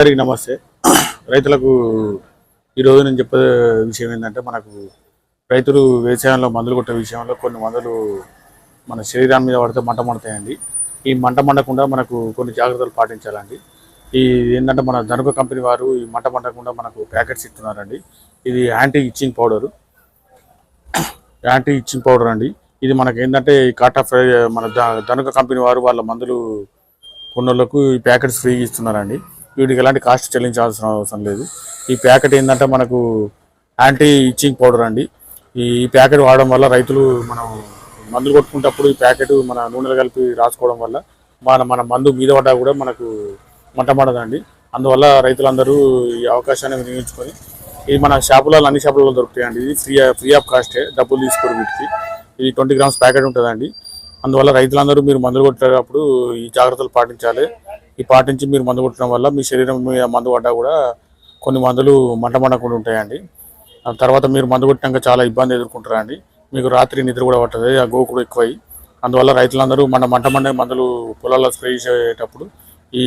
అందరికీ నమస్తే. రైతులకు ఈరోజు నేను చెప్పే విషయం ఏంటంటే మనకు రైతులు వ్యవసాయంలో మందులు కొట్టే విషయంలో కొన్ని మందులు మన శరీరం మీద పడితే మంట మండుతాయండి. ఈ మంట మండకుండా మనకు కొన్ని జాగ్రత్తలు పాటించాలండి. ఈ ఏంటంటే మన ధనుక కంపెనీ వారు ఈ మంట మండకుండా మనకు ప్యాకెట్స్ ఇస్తున్నారండి. ఇది anti itching powder. Anti itching powder అండి. ఇది మనకి ఏంటంటే ఈ కాటా ఫ్రై మన ధనుక కంపెనీ వారు వాళ్ళ మందులు కొన్నోళ్ళకు ఈ ప్యాకెట్స్ ఫ్రీ ఇస్తున్నారండి. వీటికి ఎలాంటి కాస్ట్ చెల్లించాల్సిన అవసరం లేదు. ఈ ప్యాకెట్ ఏంటంటే మనకు యాంటీ ఇచ్చింగ్ పౌడర్ అండి. ఈ ప్యాకెట్ వాడడం వల్ల రైతులు మనం మందులు కొట్టుకునేటప్పుడు ఈ ప్యాకెట్ మన నూనెలు కలిపి రాసుకోవడం వల్ల మన మన మందు మీద పడ్డా కూడా మనకు మంటమడదండి అందువల్ల రైతులందరూ ఈ అవకాశాన్ని వినియోగించుకొని ఇది మన షాపులలో అన్ని షాపులలో దొరుకుతాయండి. ఇది ఫ్రీ ఫ్రీ ఆఫ్ కాస్టే డబ్బులు తీసుకోరు వీటికి. ఇది ట్వంటీ గ్రామ్స్ ప్యాకెట్ ఉంటుందండి. అందువల్ల రైతులందరూ మీరు మందులు కొట్టేటప్పుడు ఈ జాగ్రత్తలు పాటించాలి. ఈ పాటించి మీరు మందు కొట్టడం వల్ల మీ శరీరం మీద మందు పడ్డా కూడా కొన్ని మందులు మంటమండకుండా ఉంటాయండి. తర్వాత మీరు మందు కొట్టినాక చాలా ఇబ్బంది ఎదుర్కొంటారండి. మీకు రాత్రి నిద్ర కూడా పట్టదు ఆ గోకుడు ఎక్కువై. అందువల్ల రైతులందరూ మన మంటమండే మందులు పొలాల్లో స్ప్రే చేసేటప్పుడు ఈ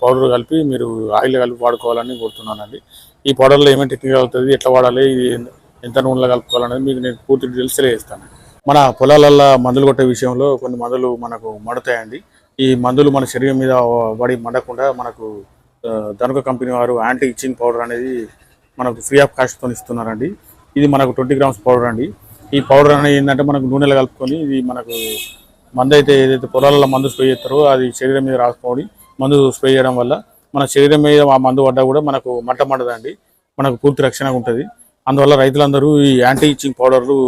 పౌడర్ కలిపి మీరు ఆయిల్ కలిపి వాడుకోవాలని కోరుతున్నానండి. ఈ పౌడర్లో ఏమేమి టెక్నిక్ అవుతుంది ఎట్లా వాడాలి ఇది ఎంత నూనెలో కలుపుకోవాలనేది మీకు నేను పూర్తి డీటెయిల్స్ తెలియజేస్తాను. మన పొలాలల్లో మందులు కొట్టే విషయంలో కొన్ని మందులు మనకు మడతాయండి. ఈ మందులు మన శరీరం మీద పడి మండకుండా మనకు ధనుక కంపెనీ వారు యాంటీ ఇచ్చింగ్ పౌడర్ అనేది మనకు ఫ్రీ ఆఫ్ కాస్ట్తో ఇస్తున్నారండి. ఇది మనకు ట్వంటీ గ్రామ్స్ పౌడర్ అండి. ఈ పౌడర్ అనేది ఏంటంటే మనకు నూనెలో కలుపుకొని ఇది మనకు మందు అయితే ఏదైతే పొలాలలో మందు స్ప్రే చేస్తారో అది శరీరం మీద రాసుకోని మందు స్ప్రే చేయడం వల్ల మన శరీరం మీద ఆ మందు పడ్డా కూడా మనకు మంట మండదండి. మనకు పూర్తి రక్షణ ఉంటుంది. అందువల్ల రైతులందరూ ఈ యాంటీ ఇచ్చింగ్ పౌడర్లు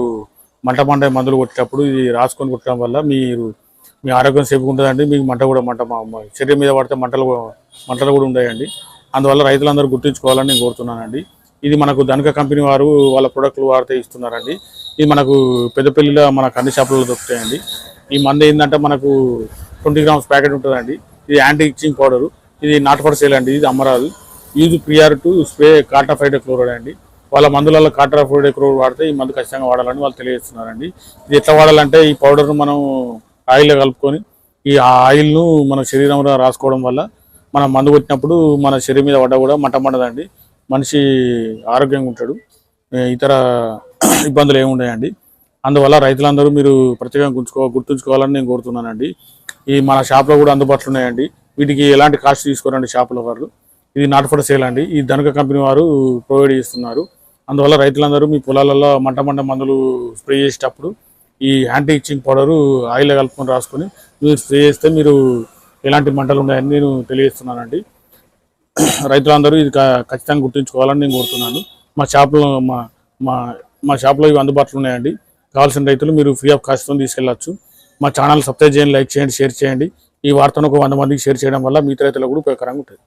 మంట మండే మందులు కొట్టేటప్పుడు ఇది రాసుకొని కొట్టడం వల్ల మీరు మీ ఆరోగ్యం సేఫ్గా ఉంటుందండి. మీకు మంట కూడా మంట మా- శరీరం మీద పడితే మంటలు మంటలు కూడా ఉన్నాయండి అందువల్ల రైతులందరూ గుర్తుంచుకోవాలని నేను కోరుతున్నానండి. ఇది మనకు ధనుక కంపెనీ వారు వాళ్ళ ప్రొడక్ట్లు వాడితే ఇస్తున్నారండి. ఇది మనకు పెద్దపల్లిలో మన కంది షాపులలో దొరుకుతాయండి. ఈ మందు ఏంటంటే మనకు ట్వంటీ గ్రామ్స్ ప్యాకెట్ ఉంటుందండి. ఇది యాంటీ ఇచ్చింగ్ పౌడరు. ఇది నాట్ ఫర్ సేల్ అండి. ఇది అమ్మరాదు. యూజ్ ప్రియార్ టు స్ప్రే కార్టాఫైడ్ క్లోరైడ్ అండి. వాళ్ళ మందులలో కార్టాఫైడ్ క్లోరైడ్ వాడితే ఈ మందు ఖచ్చితంగా వాడాలని వాళ్ళు తెలియజేస్తున్నారండి. ఇది ఎట్లా వాడాలంటే ఈ పౌడర్ను మనం ఆయిల్లో కలుపుకొని ఈ ఆయిల్ను మన శరీరంలో రాసుకోవడం వల్ల మనం మందు కొట్టినప్పుడు మన శరీరం మీద పడ్డ కూడా మంటమండదండి మనిషి ఆరోగ్యంగా ఉంటాడు. ఇతర ఇబ్బందులు ఏమి ఉన్నాయండి అందువల్ల రైతులందరూ మీరు ప్రత్యేకంగా గుర్తుంచుకో గుర్తుంచుకోవాలని నేను కోరుతున్నానండి. ఈ మన షాప్లో కూడా అందుబాటులో ఉన్నాయండి. వీటికి ఎలాంటి కాస్ట్ తీసుకోరండి షాపుల వారు ఇది నాట్ ఫర్ సేల్ అండి. ఈ ధనుక కంపెనీ వారు ప్రొవైడ్ చేస్తున్నారు. అందువల్ల రైతులందరూ మీ పొలాలలో మంట మంట మందులు స్ప్రే చేసేటప్పుడు ఈ యాంటీ ఇచ్చింగ్ పౌడరు ఆయిల్ కలుపుకొని రాసుకొని మీరు స్ప్రే చేస్తే మీరు ఎలాంటి మంటలు ఉన్నాయని నేను తెలియజేస్తున్నానండి. రైతులందరూ ఇది ఖచ్చితంగా గుర్తుంచుకోవాలని నేను కోరుతున్నాను. మా షాప్లో మా మా మా షాప్లో ఇవి అందుబాటులో ఉన్నాయండి. కావాల్సిన రైతులు మీరు ఫ్రీ ఆఫ్ కాస్ట్తో తీసుకెళ్ళచ్చు. మా ఛానల్ సబ్స్క్రైబ్ చేయండి లైక్ చేయండి షేర్ చేయండి. ఈ వార్తను ఒక వంద మందికి షేర్ చేయడం వల్ల మిగతా రైతులకు కూడా ఉపయోగకరంగా ఉంటుంది.